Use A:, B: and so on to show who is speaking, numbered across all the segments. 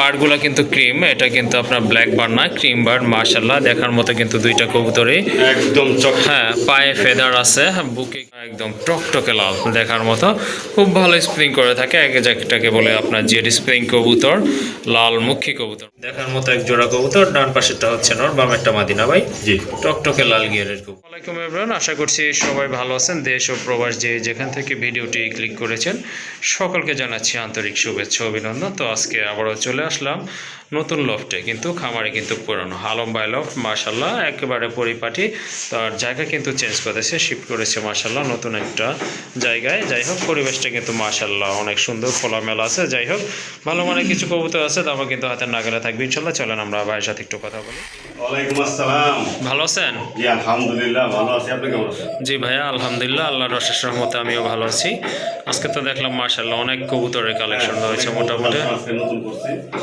A: বারগুলো কিন্তু ক্রিম এটা কিন্তু আপনার ব্ল্যাক বার না ক্রিম বার্ড মার্শাল্লাহ দেখার মতো কিন্তু দুইটা কবুতরই।
B: একদম চক
A: হ্যাঁ পায়ে ফেদার আছে বুকে একদম টকটকে লাল দেখার মতো। খুব ভালো স্প্রিং করে থাকে এক যেটাকে বলে আপনার জেড স্প্রিং কবুতর লাল মুখী কবুতর। দেখার মতো এক জোড়া কবুতর ডান পাশেরটা হচ্ছে নর বামেরটা মাদিনা ভাই।
B: জি।
A: টকটকে লাল গিয়ারের কবুতর। ওয়ালাইকুম এভরিওয়ান আশা করছি সবাই ভালো আছেন। দেশ ও প্রবাস যে যেখান থেকে ভিডিওটি ক্লিক করেছেন সকলকে জানাচ্ছি আন্তরিক শুভেচ্ছা অভিনন্দন। তো আজকে আবারও চলে আসলাম নতুন লফটে কিন্তু খামারে কিন্তু পুরনো। আলম বাই লফট মার্শাল্লাহ একেবারে পরিপাটি। তার জায়গা কিন্তু চেঞ্জ করেছে শিফট করেছে মার্শাল্লাহ নতুন একটা জায়গায়। যাই হোক পরিবেশটা কিন্তু মার্শাল্লাহ অনেক সুন্দর খোলামেলা আছে। যাই হোক ভালো মানের কিছু কবুতর আছে তারপর কিন্তু হাতের নাগালে থাকবে ইনশাল্লাহ চলেন আমরা ভাইয়ের সাথে একটু কথা বলি।
B: ওয়ালাইকুম আসসালাম।
A: ভালো আছেন?
B: জি আলহামদুলিল্লাহ ভালো আছি। আপনি কেমন আছেন?
A: জি ভাইয়া আলহামদুলিল্লাহ আল্লাহর অশেষ রহমতে আমিও ভালো আছি। আজকে তো দেখলাম মার্শাল্লাহ অনেক কবুতরের কালেকশন রয়েছে মোটামুটি।
B: নতুন করছি। এ,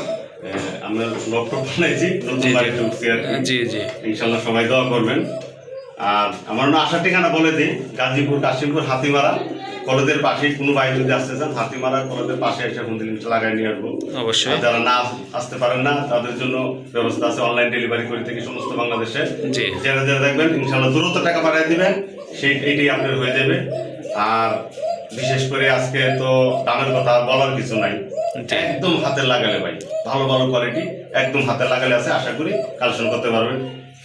B: আমরা বানাইছি নতুন। বাড়িতে উঠছি আর
A: জি জি।
B: ইনশাল্লাহ সবাই দোয়া করবেন। আর আমার আসার ঠিকানা বলে দিই গাজীপুর কাশিমপুর হাতিমারা। কলেজের পাশে কোনো বাইরে যদি আসতে চান হাতিমারা কলেজের পাশে এসে ফোন লিমিটটা লাগাই নিয়ে আসব।
A: অবশ্যই।
B: যারা না আসতে পারেন না তাদের জন্য ব্যবস্থা আছে অনলাইন ডেলিভারি করে থেকে সমস্ত বাংলাদেশে।
A: জি।
B: যারা যারা দেখবেন ইনশাল্লাহ দ্রুত টাকা পাঠিয়ে দিবেন সেই এইটাই আপনার হয়ে যাবে। আর বিশেষ করে আজকে তো দামের কথা বলার কিছু নাই। একদম হাতে লাগালে ভাই। ভালো ভালো কোয়ালিটি একদম হাতে লাগালে আছে, আশা করি কালেকশন করতে পারবেন।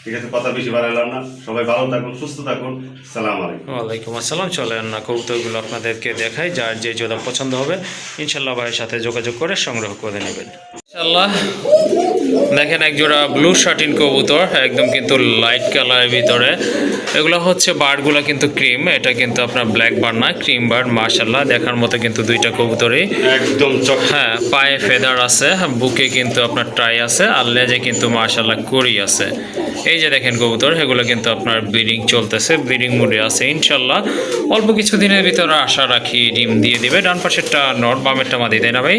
B: ঠিক আছে, কথা বেশি বাড়াইলাম না। সবাই ভালো থাকুন, সুস্থ থাকুন। সালাম আলাইকুম।
A: ওয়ালাইকুম আসসালাম, চলেন না কবুতরগুলো আপনাদেরকে দেখাই, যার যে যদি পছন্দ হবে ইনশাল্লাহ ভাইয়ের সাথে যোগাযোগ করে সংগ্রহ করে নেবেন। ইনশাল্লাহ দেখেন এক জোড়া ব্লু শার্টিন কবুতর একদম কিন্তু লাইট কালারের ভিতরে। এগুলো হচ্ছে বার্ডগুলো কিন্তু ক্রিম এটা কিন্তু আপনার ব্ল্যাক বার না ক্রিম বার্ড মার্শাল্লাহ দেখার মতো কিন্তু দুইটা কবুতরই।
B: একদম
A: হ্যাঁ পায়ে ফেদার আছে বুকে কিন্তু আপনার ট্রাই আছে আর লেজে কিন্তু মার্শাল্লাহ করি আছে। এই যে দেখেন কবুতর এগুলো কিন্তু আপনার ব্রিডিং চলতেছে ব্রিডিং মুডে আছে ইনশাল্লাহ অল্প কিছু দিনের ভিতরে আশা রাখি ডিম দিয়ে দিবে। ডান পাশেরটা নর বামেরটা মাদি তাই না ভাই?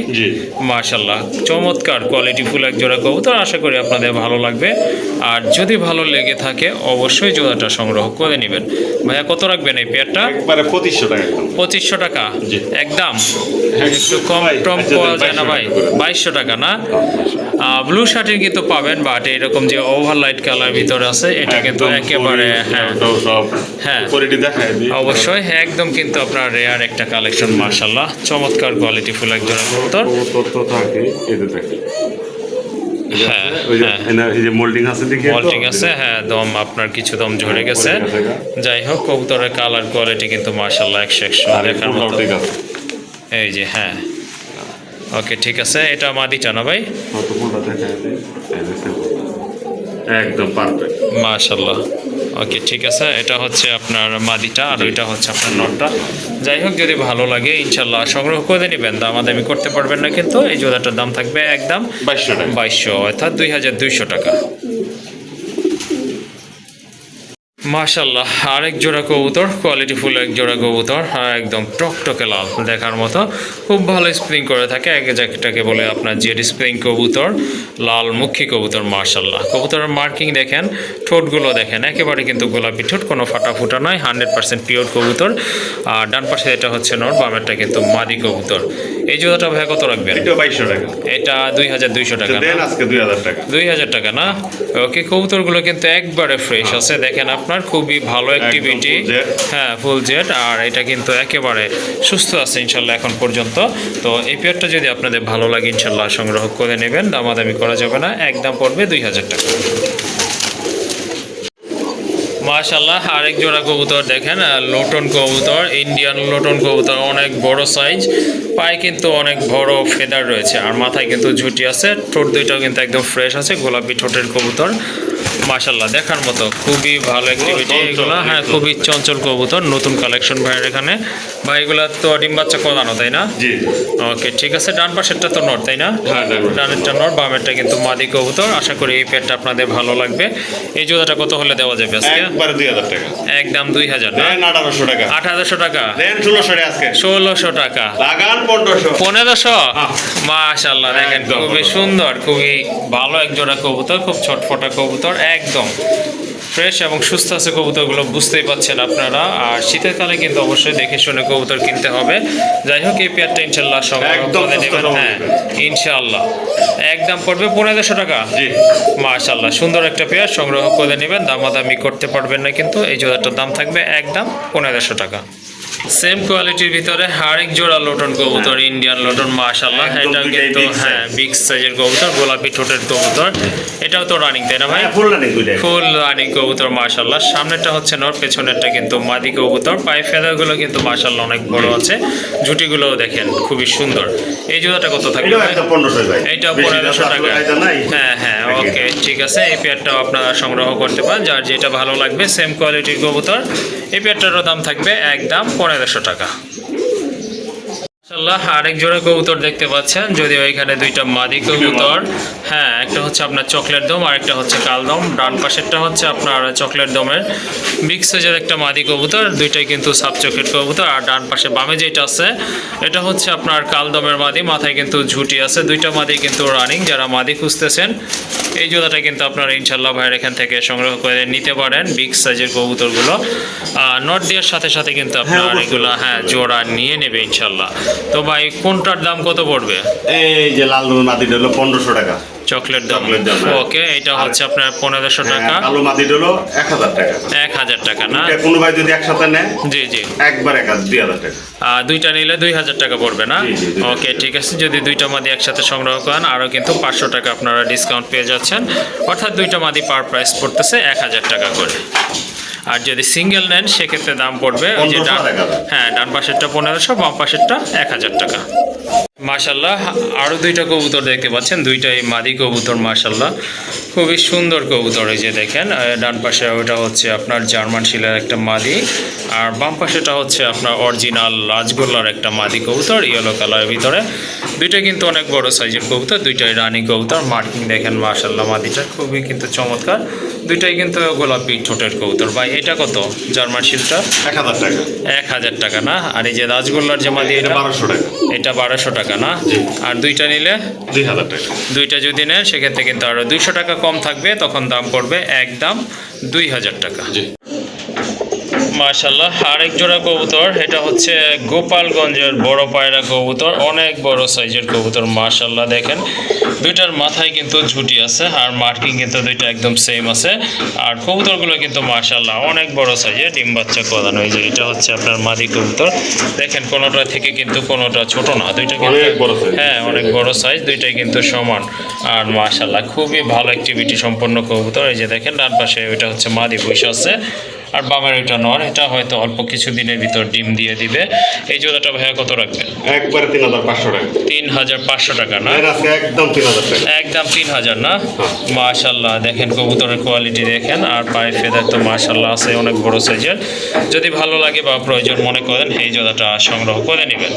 A: মার্শাল্লাহ চমৎকার কোয়ালিটি ফুল এক জোড়া কবুতর আশা করি আপনাদের ভালো লাগবে। আর যদি ভালো লেগে থাকে অবশ্যই জোড়াটা সংগ্রহ করে নেবেন। ভাইয়া কত রাখবেন এই পেয়ারটা
B: একবারে পঁচিশশো টাকা
A: পঁচিশশো টাকা। একদম? একটু কম টম পাওয়া যায় না ভাই? বাইশশো টাকা না? ব্লু শার্টের কিন্তু পাবেন বাট এরকম যে ওভার লাইট কালার ভিতরে আছে এটা কিন্তু একেবারে হ্যাঁ। হ্যাঁ। অবশ্যই একদম কিন্তু আপনার রেয়ার একটা কালেকশন মার্শাল্লাহ চমৎকার কোয়ালিটি ফুল একজন কবুতর।
B: তথ্য থাকে এতে থাকে
A: হ্যাঁ, হ্যাঁ।
B: মোল্ডিং আছে
A: হ্যাঁ দম আপনার কিছু দম ঝরে গেছে। যাই হোক কবুতরের কালার কোয়ালিটি কিন্তু মার্শাল্লাহ একশো একশো দেখার মতো। এই যে হ্যাঁ। ওকে ঠিক আছে এটা মাদিটা না ভাই।
B: একদম পারফেক্ট
A: মাশাল্লাহ ওকে ঠিক আছে এটা হচ্ছে আপনার মাদিটা আর ওইটা হচ্ছে আপনার নটটা। যাই হোক যদি ভালো লাগে ইনশাল্লাহ সংগ্রহ করে নেবেন। দাম দামাদামি করতে পারবেন না কিন্তু এই জোড়াটার দাম থাকবে একদম
B: বাইশশো টাকা।
A: বাইশশো অর্থাৎ দুই হাজার দুইশো টাকা। মাশাল্লাহ আরেক জোড়া কবুতর কোয়ালিটি ফুল এক জোড়া কবুতর আর একদম টকটকে লাল দেখার মতো। খুব ভালো স্প্রিং করে থাকে এক যেটাকে বলে আপনার জেড স্প্রিং কবুতর লাল মুখী কবুতর মাশাল্লাহ কবুতরের মার্কিং দেখেন ঠোঁটগুলো দেখেন একেবারে কিন্তু গোলাপি ঠোঁট কোনো ফাটা ফুটা নয় হান্ড্রেড পার্সেন্ট পিওর কবুতর। আর ডান পাশে এটা হচ্ছে নর বামেরটা কিন্তু মাদি কবুতর। এই জোড়াটা ভাই কত রাখবেন? এটা দুই হাজার দুইশো টাকা না?
B: দুই হাজার টাকা।
A: দুই হাজার টাকা না? ওকে কবুতরগুলো কিন্তু একবারে ফ্রেশ আছে। দেখেন আপনার খুবই ভালো অ্যাক্টিভিটি হ্যাঁ ফুল জেট আর এটা কিন্তু একেবারে সুস্থ আছে ইনশাল্লাহ এখন পর্যন্ত। তো এই পেয়ারটা যদি আপনাদের ভালো লাগে ইনশাল্লাহ সংগ্রহ করে নেবেন। দামাদামি করা যাবে না। একদম পড়বে দুই হাজার টাকা। মাশাল্লাহ আরেক জোড়া কবুতর দেখেন। লোটন কবুতর ইন্ডিয়ান লোটন কবুতর অনেক বড় সাইজ পায়ে কিন্তু অনেক বড় ফেদার রয়েছে। আর মাথায় কিন্তু ঝুটি আছে। ঠোঁট দুইটাও কিন্তু একদম ফ্রেশ আছে। গোলাপি ঠোঁটের কবুতর। মাশাল্লাহ দেখার মতো। খুবই ভালো অ্যাক্টিভিটি এগুলো হ্যাঁ খুবই চঞ্চল কবুতর নতুন কালেকশন ভাইয়ের এখানে। এগুলা তো ডিম বাচ্চা করানো তাই না?
B: জি।
A: ওকে ঠিক আছে ডান পাশেরটা তো নর তাই না?
B: হ্যাঁ।
A: ডানেরটা নর বামেরটা কিন্তু মাদি কবুতর। আশা করি এই পেটটা আপনাদের ভালো লাগবে। এই জোড়াটা কত হলে দেওয়া যাবে আজকে?
B: একবারে দুই হাজার টাকা।
A: একদম দুই হাজার না?
B: দেন আঠারোশো টাকা।
A: আট হাজারশো টাকা?
B: দেন ষোলোশো টাকা আজকে।
A: ষোলোশো টাকা।
B: লাগান পনেরোশো।
A: পনেরোশো?
B: হ্যাঁ।
A: মাশাল্লাহ দেখেন। খুবই সুন্দর খুবই ভালো এক জোড়া কবুতর খুব ছটফটা কবুতর একদম। ফ্রেশ এবং সুস্থ আছে কবুতরগুলো বুঝতেই পাচ্ছেন আপনারা। আর শীতের কালে কিন্তু অবশ্যই দেখে শুনে কবুতর কিনতে হবে। যাই হোক এই পেয়ারটা ইনশাল্লাহ সংগ্রহ করে নেবেন হ্যাঁ
B: পেয়ার।
A: ইনশাআল্লাহ একদম পড়বে পনেরোশো টাকা?
B: জি।
A: মাশাল্লাহ সুন্দর একটা পেয়ার সংগ্রহ করে নেবেন। দামাদামি করতে পারবেন না কিন্তু এই জোড়াটার দাম থাকবে একদম পনেরোশো টাকা। সেম কোয়ালিটির ভিতরে আরেক জোড়া লোটন কবুতর ইন্ডিয়ান লোটন মাশাল্লাহ এটা কিন্তু হ্যাঁ বিগ সাইজের কবুতর গোলাপি ঠোঁটের কবুতর। এটাও তো রানিং তাই না ভাই?
B: হ্যাঁ ফুল রানিং
A: ফুল রানিং কবুতর মাশাল্লাহ সামনেরটা হচ্ছে নর পেছনেরটা কিন্তু মাদি কবুতর। পায়ে ফেদারগুলো কিন্তু মাশাল্লাহ অনেক বড় আছে। ঝুটিগুলোও দেখেন খুবই সুন্দর। এই জোড়াটা কত থাকবে?
B: একদম পনেরোশো
A: টাকা। হ্যাঁ হ্যাঁ ওকে ঠিক আছে। এই পেয়ারটাও আপনারা সংগ্রহ করতে পারেন যার যেটা ভালো লাগবে সেম কোয়ালিটির কবুতর। এই পেয়ারটারও দাম থাকবে একদম পনেরোশো টাকা। মাশাআল্লাহ, আরেক জোড়া কবুতর দেখতে পাচ্ছেন যদিও এখানে দুইটা মাদি কবুতর। হ্যাঁ একটা হচ্ছে আপনার চকলেট দম আর একটা হচ্ছে কালদম ডান পাশেরটা হচ্ছে আপনার চকলেট দমের সাইজের একটা মাদি কবুতর দুইটাই কিন্তু সাব চকলেট কবুতর। আর ডান পাশে বামে যেটা আছে এটা হচ্ছে আপনার কালদমের মাদি মাথায় কিন্তু ঝুটি আছে। দুইটা মাদি কিন্তু রানিং যারা মাদি খুঁজতেছেন এই জোড়াটা কিন্তু আপনারা ইনশাল্লাহ ভাইয়ের এখান থেকে সংগ্রহ করে নিতে পারেন বিগ সাইজের কবুতরগুলো। নট দেওয়ার সাথে সাথে কিন্তু আপনার এগুলো হ্যাঁ জোড়া নিয়ে নেবে ইনশাল্লাহ তো ভাই কোনটার দাম কত পড়বে?
B: এই যে লাল রঙের মাটিটা হলো পনেরোশো টাকা।
A: চকলেট দাম।
B: হ্যাঁ।
A: ওকে এটা হচ্ছে আপনার পনেরোশো টাকা।
B: হ্যাঁ, কালো মাটিটা হলো এক হাজার টাকা।
A: এক হাজার টাকা না?
B: এটা কোনো ভাই যদি একসাথে নেয়
A: জি জি।
B: একবার এক হাজার দুই হাজার টাকা।
A: আর দুইটা নিলে দুই হাজার টাকা পড়বে না। ওকে ঠিক আছে যদি দুইটা মাদি একসাথে সংগ্রহ করেন আরও কিন্তু পাঁচশো টাকা আপনারা ডিসকাউন্ট পেয়ে যাচ্ছেন। অর্থাৎ দুইটা মাদি পার প্রাইস পড়তেছে এক হাজার টাকা করে। আর যদি সিঙ্গেল নেন সেক্ষেত্রে দাম পড়বে ওই যে ডান- হ্যাঁ ডান পাশেরটা পনেরোশো বাম পাশেরটা এক হাজার টাকা। মাশাল্লাহ আরও দুইটা কবুতর দেখতে পাচ্ছেন। দুইটাই মাদি কবুতর মাশাল্লাহ খুবই সুন্দর কবুতর এই যে দেখেন। ডান পাশে ওটা হচ্ছে আপনার জার্মান শিলার একটা মাদি। আর বাম পাশেটা হচ্ছে আপনার অরিজিনাল রাজগোল্লার একটা মাদি কবুতর ইয়েলো কালারের ভিতরে। দুইটা কিন্তু অনেক বড় সাইজের কবুতর দুইটাই রানী কবুতর। মার্কিং দেখেন মাশাল্লাহ মাদিটা খুবই কিন্তু চমৎকার। দুইটাই কিন্তু গোলাপি ঠোঁটের কবুতর। ভাই এটা কত? জার্মান শিলটা?
B: এক হাজার টাকা।
A: এক হাজার টাকা না? আর এই যে রাজগোল্লার জামা দিয়ে
B: এটা বারোশো টাকা।
A: এটা বারোশো টাকা না? আর দুইটা নিলে?
B: দুই হাজার টাকা।
A: দুইটা যদি নেন সেক্ষেত্রে কিন্তু আরও দুইশো টাকা কম থাকবে তখন দাম পড়বে একদম দুই হাজার টাকা। মাশাল্লাহ আরেক জোড়া কবুতর এটা হচ্ছে গোপালগঞ্জের বড় পায়রা কবুতর অনেক বড় সাইজের কবুতর মাশাল্লাহ দেখেন। দুইটার মাথায় কিন্তু ঝুটি আছে আর মার্কিং কিন্তু দুইটা একদম সেম আছে। আর কবুতরগুলো কিন্তু মাশাল্লাহ অনেক বড় সাইজের ডিম বাচ্চা এই যে এটা হচ্ছে আপনার মাদি কবুতর। দেখেন কোনোটা থেকে কিন্তু কোনোটা ছোট না দুইটা কিন্তু। হ্যাঁ অনেক বড় সাইজ দুইটাই কিন্তু সমান। আর মাশাল্লাহ খুবই ভালো অ্যাক্টিভিটি সম্পন্ন কবুতর এই যে দেখেন ডান পাশে ওইটা হচ্ছে মাদি বসে আছে আর বামের এটা নর এটা হয়তো অল্প কিছু দিনের ভিতর ডিম দিয়ে দিবে। এই জোড়াটা ভাইয়া কত রাখবেন
B: একবারে তিন হাজার পাঁচশো টাকা।
A: তিন হাজার পাঁচশো টাকা না?
B: একদম তিন হাজার টাকা।
A: একদম তিন হাজার না? মাশাল্লাহ দেখেন কবুতরের কোয়ালিটি দেখেন আর পায়ের ফেদার তো মাশাল্লাহ আছে অনেক বড় সাইজের যদি ভালো লাগে বা প্রয়োজন মনে করেন এই জোড়াটা সংগ্রহ করে নেবেন।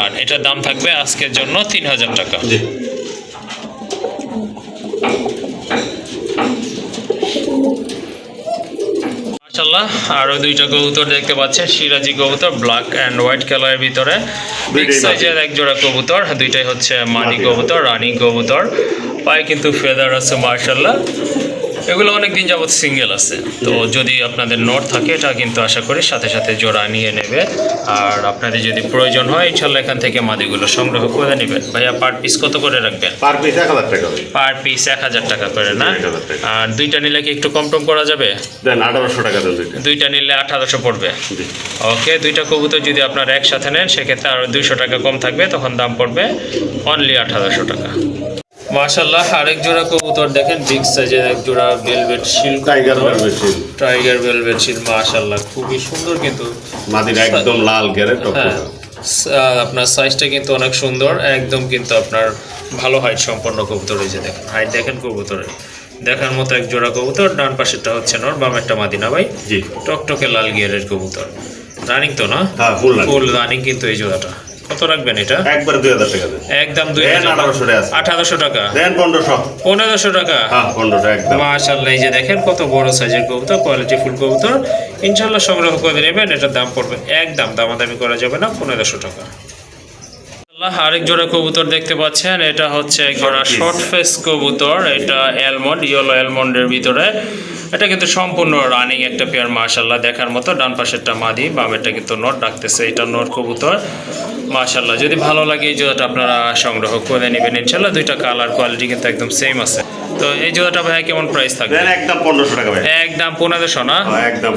A: আর এটার দাম থাকবে আজকের জন্য তিন হাজার টাকা। মাশাল্লাহ আরও দুইটা কবুতর দেখতে পাচ্ছেন সিরাজি কবুতর ব্ল্যাক অ্যান্ড হোয়াইট কালারের ভিতরে। বিগ সাইজের এক জোড়া কবুতর দুইটাই হচ্ছে মানি কবুতর রানী কবুতর। পায়ে কিন্তু ফেদার আছে মার্শাল্লাহ এগুলো অনেক দিন যাবত সিঙ্গেল আছে। তো যদি আপনাদের নোট থাকে এটা কিন্তু আশা করি সাথে সাথে জোড়া নিয়ে নেবে। আর আপনাদের যদি প্রয়োজন হয় ইনশাল্লাহ এখান থেকে মাদিগুলো সংগ্রহ করে নেবেন। ভাইয়া পার পিস কত করে রাখবেন?
B: পার পিস এক হাজার টাকা
A: পার পিস এক হাজার টাকা করে না? আর দুইটা নিলে কি একটু কম টম করা যাবে?
B: দেন আঠারোশো টাকা দেন দুইটা।
A: দুইটা নিলে আঠারোশো পড়বে। ওকে দুইটা কবুতর যদি আপনারা একসাথে নেন সেক্ষেত্রে আরও দুইশো টাকা কম থাকবে তখন দাম পড়বে অনলি আঠারোশো টাকা। মাশাল্লাহ আরেক জোড়া কবুতর দেখেন বিগ সাইজের এক জোড়া ভেলভেট শিল
B: টাইগার বেশি
A: টাইগার ভেলভেট শিল মাশাল্লাহ খুবই সুন্দর কিন্তু।
B: মাদির একদম লাল গেরে
A: হ্যাঁ আপনার সাইজটা কিন্তু অনেক সুন্দর একদম কিন্তু আপনার ভালো হাইট সম্পন্ন কবুতর এই যে দেখেন হাইট দেখেন কবুতরের দেখার মতো এক জোড়া কবুতর ডান পাশেরটা হচ্ছে নর বামেরটা মাদিনা ভাই।
B: জি।
A: টকটকে লাল গিয়ারের কবুতর। রানিং তো না?
B: হ্যাঁ ফুল
A: রানিং কিন্তু এই জোড়াটা। কত রাখবেন এটা?
B: একবারে দুই হাজার টাকা দেন।
A: একদম দুই
B: আঠারোশো টাকা
A: আঠারোশো টাকা?
B: দেন পনেরোশো।
A: পনেরোশো টাকা?
B: হ্যাঁ পনেরোশো একদম।
A: মাশাল্লাহ এই যে দেখেন কত বড় সাইজের কবুতর কোয়ালিটি ফুল কবুতর। ইনশাল্লাহ সংগ্রহ করে নেবেন এটার দাম পড়বে একদম দামাদামি করা যাবে না পনেরোশো টাকা। আল্লাহ, আরেক জোড়া কবুতর দেখতে পাচ্ছেন এটা হচ্ছে এক জোড়া শর্ট ফেস কবুতর এটা অ্যালমন্ড ইয়েলো অ্যালমন্ডের ভিতরে। এটা কিন্তু সম্পূর্ণ রানিং একটা পেয়ার মাশাল্লাহ দেখার মতো। ডান পাশেরটা মাদি বামেরটা কিন্তু নট ডাকতেছে এটা নট কবুতর। মাশাল্লাহ যদি ভালো লাগে এই জোড়াটা আপনারা সংগ্রহ করে নেবেন ইনশাল্লাহ দুইটা কালার কোয়ালিটি কিন্তু একদম সেম আছে। তো এই জোড়াটা ভাই কেমন প্রাইস থাকবে?
B: একদম পনেরোশো টাকা ভাই
A: একদম পনেরোশো না?
B: হ্যাঁ, একদম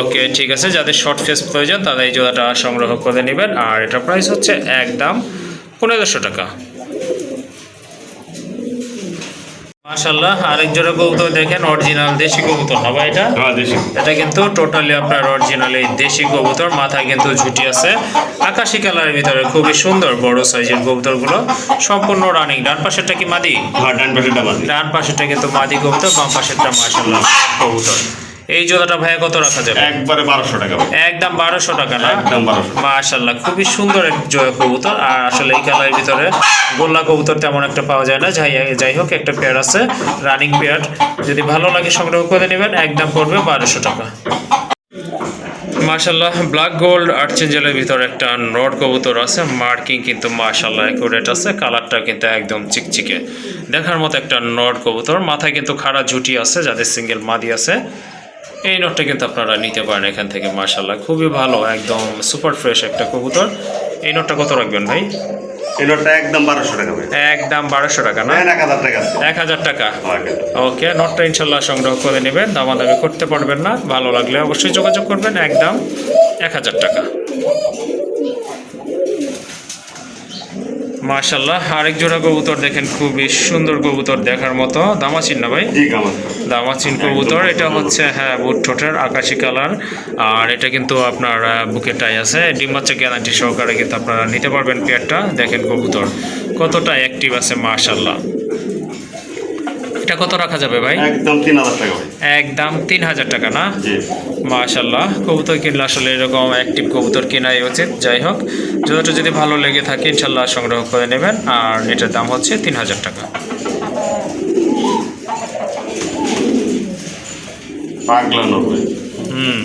A: ওকে ঠিক আছে। যাদের শর্ট ফেস প্রয়োজন তারা এই জোড়াটা সংগ্রহ করে নেবেন। আর এটা প্রাইস হচ্ছে একদম পনেরোশো টাকা। মাশাল্লাহ আরেক জোড়া কবুতর দেখেন অরিজিনাল দেশি কবুতর না ভাই এটা?
B: হ্যাঁ
A: এটা কিন্তু টোটালি আপনার অরিজিনাল এই দেশি কবুতর মাথায় কিন্তু ঝুটি আছে। আকাশি কালারের ভিতরে খুবই সুন্দর বড় সাইজের কবুতরগুলো সম্পূর্ণ রানিং ডান পাশেরটা কি মাদি?
B: হ্যাঁ ডান পাশেরটা মাদি।
A: ডান পাশেরটা কিন্তু মাদি কবুতর বাম পাশেরটা মাশাল্লাহ কবুতর। এই জোড়াটা ভাইয়া কত রাখা যাবে?
B: একবারে বারোশো টাকা ভাই।
A: একদম বারোশো টাকা না?
B: একদম বারোশো
A: মাশাল্লাহ খুবই সুন্দর এক জোড়া কবুতর। আর আসলে এই কালারের ভিতরে গোল্লা কবুতর তেমন একটা পাওয়া যায় না। যাই যাই হোক একটা পেয়ার আছে রানিং পেয়ার যদি ভালো লাগে সংগ্রহ করে নেবেন। একদম পড়বে বারোশো টাকা। মাশাল্লাহ ব্ল্যাক গোল্ড আর্চেঞ্জেলের ভিতরে একটা নট কবুতর আছে। মার্কিং কিন্তু মাশাল্লাহ একুরেট আছে। কালারটা কিন্তু একদম চিকচিকে। দেখার মতো একটা নট কবুতর। মাথায় কিন্তু খাড়া ঝুটি আছে যাদের সিঙ্গেল মাদি আছে। এই নোটটা কিন্তু আপনারা নিতে পারেন এখান থেকে মার্শাল্লাহ খুবই ভালো একদম সুপার ফ্রেশ একটা কবুতর। এই নোটটা কত রাখবেন ভাই?
B: এই নোটটা একদম বারোশো টাকা
A: একদম বারোশো টাকা না?
B: এক হাজার টাকা
A: এক হাজার টাকা? ওকে নটটা ইনশাল্লাহ সংগ্রহ করে নেবেন দামাদামি করতে পারবেন না। ভালো লাগলে অবশ্যই যোগাযোগ করবেন একদম এক হাজার টাকা। মাশাল্লাহ আরেক জোড়া কবুতর দেখেন খুবই সুন্দর কবুতর দেখার মতো। দামাচিন না ভাই? দামাচিন কবুতর এটা হচ্ছে হ্যাঁ বুট ঠোঁটের আকাশি কালার। আর এটা কিন্তু আপনার বুকে টাই আছে। ডিম বাচ্চা গ্যারান্টি সহকারে কিন্তু আপনারা নিতে পারবেন পেয়ারটা। দেখেন কবুতর কতটা অ্যাক্টিভ আছে মাশাল্লাহ এটা কত রাখা যাবে ভাই?
B: একদম তিন হাজার টাকা
A: একদম তিন হাজার টাকা না? মাশাল্লাহ কবুতর কিনলে আসলে এরকম অ্যাক্টিভ কবুতর কেনাই উচিত। যাই হোক যতটা যদি ভালো লেগে থাকে ইনশাল্লাহ সংগ্রহ করে নেবেন। আর এটার দাম হচ্ছে তিন হাজার টাকা।
B: পাগলা নোট
A: হুম।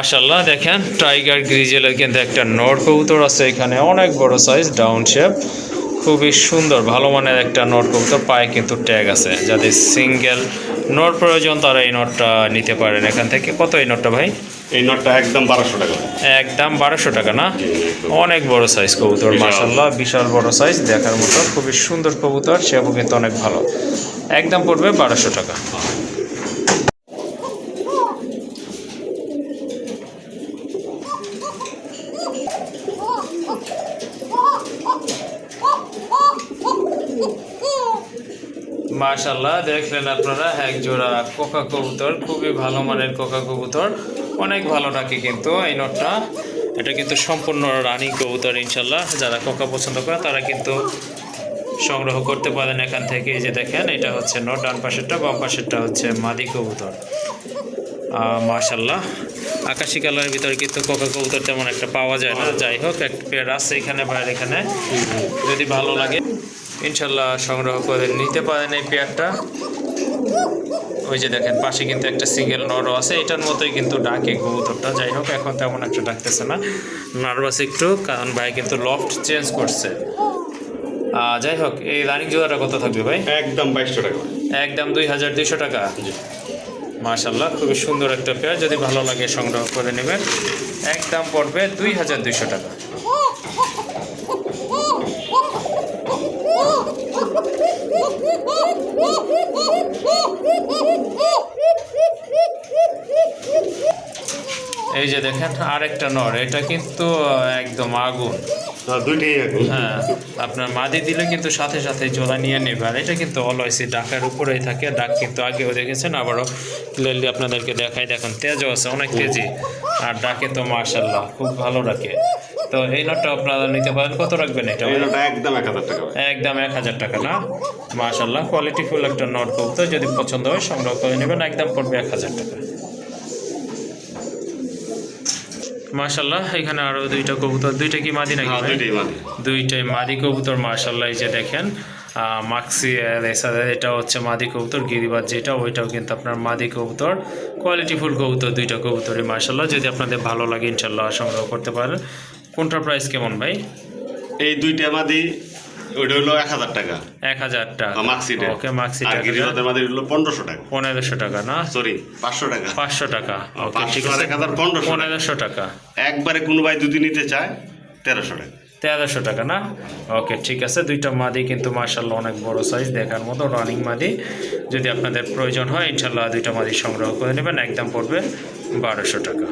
A: মাশাল্লাহ দেখেন টাইগার গ্রিজেলের কিন্তু একটা নর কবুতর আছে এখানে অনেক বড় সাইজ ডাউন শেপ খুবই সুন্দর ভালো মানের একটা নট কবুতর পায়ে কিন্তু ট্যাগ আছে। যাদের সিঙ্গেল নট প্রয়োজন তারা এই নটটা নিতে পারেন এখান থেকে। কত এই নটটা ভাই?
B: এই নোটটা একদম বারোশো টাকা।
A: একদম বারোশো টাকা না? অনেক বড় সাইজ কবুতর
B: বিশাল।
A: মাশাল্লাহ বিশাল বড় সাইজ দেখার মতো খুবই সুন্দর কবুতর সেও কিন্তু অনেক ভালো। একদম পড়বে বারোশো টাকা। মাশাল্লাহ দেখলেন আপনারা, এক জোড়া কোকা কবুতর খুবই ভালো মানের কোকা কবুতর অনেক ভালো ডাকে কিন্তু এই নটটা? এটা কিন্তু সম্পূর্ণ রানিং কবুতর ইনশাল্লাহ যারা কোকা পছন্দ করে, তারা কিন্তু সংগ্রহ করতে পারেন এখান থেকে। যে দেখেন, এটা হচ্ছে নট, ডান পাশেরটা, বাম পাশেরটা হচ্ছে মাদি কবুতর। মাশাল্লাহ আকাশি কালারের ভিতরে কিন্তু কোকা কবুতর তেমন একটা পাওয়া যায় না। যাই হোক, এক পেয়ার আছে এখানে, বাইরে এখানে। যদি ভালো লাগে। ইনশাল্লাহ সংগ্রহ করে নিতে পারেন এই পেয়ারটা। ওই যে দেখেন পাশে কিন্তু একটা সিঙ্গেল নরও আছে। এটার মতোই কিন্তু ডাকে কবুতরটা। যাই হোক এখন তেমন একটা ডাকতেছে না। নার্ভাস একটু কারণ ভাই কিন্তু লফট চেঞ্জ করছে। আহ, যাই হোক এই রানিং জোড়াটা কত থাকবে ভাই?
B: একদম বাইশশো টাকা।
A: একদম দুই হাজার দুইশো টাকা? মাশাল্লাহ খুবই সুন্দর একটা পেয়ার। যদি ভালো লাগে সংগ্রহ করে নেবেন একদম পড়বে দুই হাজার দুইশো টাকা। এই যে দেখেন আরেকটা নর এটা কিন্তু একদম আগুন।
B: হ্যাঁ,
A: হ্যাঁ আপনার মাদি দিলে কিন্তু সাথে সাথে জোলা নিয়ে নেবে। আর এটা কিন্তু অলওয়েসি ডাকার উপরেই থাকে ডাক কিন্তু আগেও দেখেছেন আবারও ক্লিয়ারলি আপনাদেরকে দেখাই। দেখুন তেজও আছে অনেক তেজি। আর ডাকে তো মার্শাল্লাহ খুব ভালো ডাকে তো এই নোটটা আপনারা নিতে পারেন কত রাখবেন এটা?
B: একদম এক হাজার টাকা।
A: একদম এক হাজার টাকা না? মার্শাল্লাহ কোয়ালিটি ফুল একটা নোট কবুতর যদি পছন্দ হয় সংগ্রহ করে নেবেন একদম পড়বে এক হাজার টাকা। মার্শাল্লাহ এখানে আরও দুইটা কবুতর দুইটা কি মাদি নাকি
B: হ্যাঁ দুইটাই
A: মাদি। কবুতর মার্শাল্লাহ এই যে দেখেন মাক্সি এটা হচ্ছে মাদি কবুতর গিরিবাজ যেটা ওইটাও কিন্তু আপনার মাদি কবুতর কোয়ালিটিফুল কবুতর দুইটা কবুতরই মার্শাল্লাহ যদি আপনাদের ভালো লাগে ইনশাল্লাহ সংগ্রহ করতে পারেন। কোনটার প্রাইস কেমন ভাই?
B: এই দুইটা মাদি হলো এক হাজার টাকা।
A: এক হাজার টাকা।
B: মার্কশিটে
A: ওকে মার্কশিট
B: আর হলো পনেরোশো টাকা।
A: পনেরোশো টাকা না?
B: সরি পাঁচশো টাকা।
A: পাঁচশো টাকা। ওকে ঠিক আছে।
B: এক হাজার পনেরোশো
A: পনেরোশো টাকা।
B: একবারে কোনো ভাই যদি নিতে চায় তেরোশো টাকা।
A: তেরোশো টাকা না? ওকে ঠিক আছে। দুইটা মাদি কিন্তু মার্শাল্লাহ অনেক বড় সাইজ দেখার মতো রানিং মাদি। যদি আপনাদের প্রয়োজন হয় ইনশাল্লাহ দুইটা মাদি সংগ্রহ করে নেবেন। একদম পড়বে বারোশো টাকা।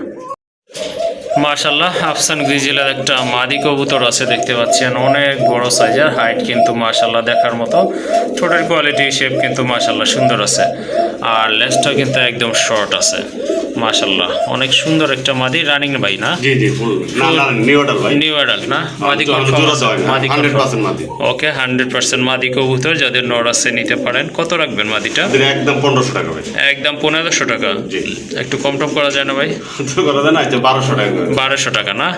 A: মার্শাল্লাহ আফসান গ্রিজিলের একটা মাদি কবুতর আছে, দেখতে পাচ্ছেন অনেক বড় সাইজের হাইট কিন্তু মার্শাল্লাহ দেখার মতো। ঠোঁটের কোয়ালিটি শেপ কিন্তু মার্শাল্লাহ সুন্দর আছে। আর লেসটা কিন্তু একদম শর্ট আছে। মার্শাল্লাহ অনেক সুন্দর একটা মাদি রানিং ভাই না?
B: জি জি ফুল। না না নিউ অর্ডার ভাই।
A: নিউ অ্যাডাল্ট না? মাদি
B: না,
A: মাদি
B: 100% মাদি।
A: ওকে হান্ড্রেড পার্সেন্ট মাদি কবুতর। যাদের নর আছে নিতে পারেন। কত রাখবেন মাদিটা?
B: একদম পনেরোশো টাকা ভাই।
A: একদম টাকা।
B: জি।
A: একটু কম টম করা যায় না ভাই?
B: করা যায় না এই যে বারোশো টাকা।
A: বারোশো টাকা না?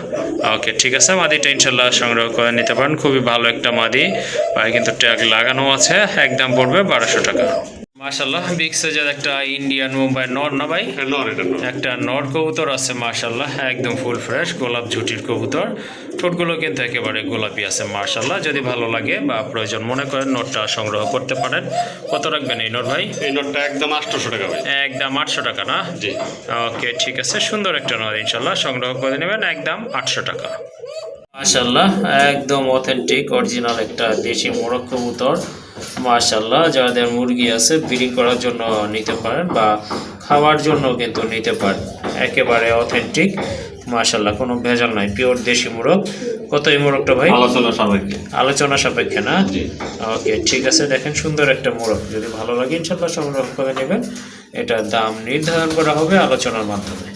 A: ওকে ঠিক আছে। মাদিটা ইনশাল্লাহ সংগ্রহ করে নিতে পারেন। খুবই ভালো একটা মাদি। ভাই কিন্তু ট্যাগ লাগানো আছে। একদম পড়বে বারোশো টাকা। মাশাল্লাহ বিগ সাইজের একটা ইন্ডিয়ান মুম্বাই নর না ভাই?
B: হ্যাঁ।
A: একটা নর কবুতর আছে মার্শাল্লাহ একদম ফুল ফ্রেশ গোলাপ ঝুটির কবুতর। ঠোঁটগুলো কিন্তু একেবারে গোলাপি আছে মার্শাল্লাহ যদি ভালো লাগে বা প্রয়োজন মনে করেন নোটটা সংগ্রহ করতে পারেন। কত রাখবেন এই নোট ভাই?
B: এই নোটটা একদম আটশোশো টাকা ভাই।
A: একদম আটশো টাকা না?
B: জি।
A: ওকে ঠিক আছে সুন্দর একটা নর ইনশাল্লাহ সংগ্রহ করে নেবেন একদম আটশো টাকা। মাশাল্লাহ একদম অথেন্টিক অরিজিনাল একটা দেশি মোরগ কবুতর। মাশাল্লাহ যাদের মুরগি আছে ব্রিডিং করার জন্য নিতে পারেন বা খাওয়ার জন্য কিন্তু নিতে পারেন। একেবারে অথেন্টিক মাশাল্লাহ কোনো ভেজাল নাই পিওর দেশি মোরগ। কত এই মোরগটা ভাই?
B: আলোচনা সাপেক্ষে।
A: আলোচনা সাপেক্ষে না? ওকে ঠিক আছে দেখেন সুন্দর একটা মোরগ। যদি ভালো লাগে ইনশাল্লাহ সংগ্রহ করে নেবেন। এটা দাম নির্ধারণ করা হবে আলোচনার মাধ্যমে।